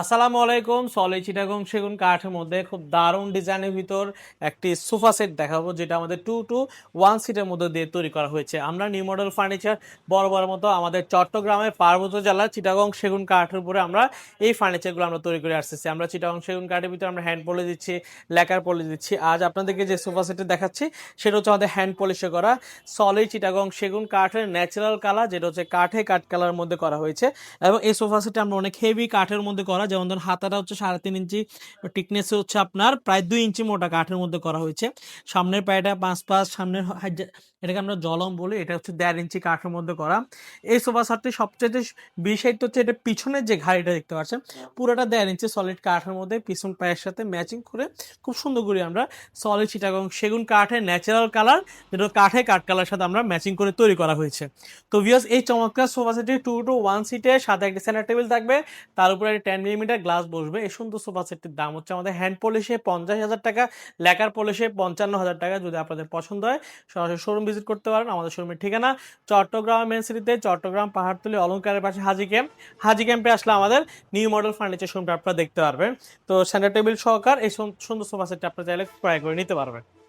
আসসালামু আলাইকুম সলে চিটাগং সেগুন কাঠের মধ্যে খুব দারুণ ডিজাইনের ভিতর একটি সোফা সেট দেখাবো, যেটা আমাদের টু টু ওয়ান সিটের মধ্যে দিয়ে তৈরি করা হয়েছে। আমরা নিউ মডেল ফার্নিচার বড় বড় মতো আমাদের চট্টগ্রামের পার্বত্য জেলার চিটাগং সেগুন কাঠের উপরে আমরা এই ফার্নিচারগুলো আমরা তৈরি করে আসতেছি। আমরা চিটাগং সেগুন কাঠের ভিতরে আমরা হ্যান্ড পলিশ দিচ্ছি, লেকার পলিশ দিচ্ছি। আজ আপনাদেরকে যে সোফা সেটটি দেখাচ্ছি, সেটা হচ্ছে আমাদের হ্যান্ড পলিশে করা সলিড চিটাগং সেগুন কাঠের ন্যাচারাল কালার, যেটা হচ্ছে কাঠে কাঠ কালার মধ্যে করা হয়েছে। এবং এই সোফা সেটে আমরা অনেক হেভি কাঠের মধ্যে করা যেমন ধরুন হাতাটা হচ্ছে সাড়ে তিন ইঞ্চি টিকনেস হচ্ছে আপনার প্রায় দুই ইঞ্চি মোটা কাঠের মধ্যে করা হয়েছে। সামনের পায়েটা পাঁচ পাঁচ, সামনের এটাকে আমরা জলম বলি, এটা হচ্ছে দেড় ইঞ্চি কাঠের মধ্যে করা। এই সোফা সেটটি সবচেয়ে বিশেষ হচ্ছে এটা পিছনের যে ঘাড়িটা দেখতে পাচ্ছেন, পুরোটা দেড় ইঞ্চি সলিড কাঠের মধ্যে, পিছন পায়ের সাথে ম্যাচিং করে খুব সুন্দর করে আমরা সলিড চিটাগং সেগুন কাঠের ন্যাচারাল কালার যেটা কাঠে কাঠ কালার সাথে আমরা ম্যাচিং করে তৈরি করা হয়েছে। তো ভিউয়ার্স এই চমৎকার সোফা সেটটি টু টু ওয়ান সিটের সাথে একটা সেন্টার টেবিল থাকবে, তার উপরে টেন মিলিমিটার গ্লাস বসবে। এই সুন্দর সোফা সেটটির দাম হচ্ছে আমাদের হ্যান্ড পলিশে পঞ্চাশ হাজার টাকা লেকার পলিশে পঞ্চান্ন হাজার টাকা যদি আপনাদের পছন্দ হয়। সরাসরি শোরুম ভিজিট করতে পারেন, আমাদের শোরুমের ঠিকানা চট্টগ্রাম মেন সিটিতে চট্টগ্রাম পাহাড়তলি, অলঙ্কারের পাশে হাজি ক্যাম্প হাজি ক্যাম্পে আসলে আমাদের নিউ মডেল ফার্নিচার শোরুমটা আপনারা দেখতে পারবেন। তো সেন্টার টেবিল সহকার এই সুন্দর সোফা সেটটা আপনারা চাইলে ক্রয় করে নিতে পারবেন।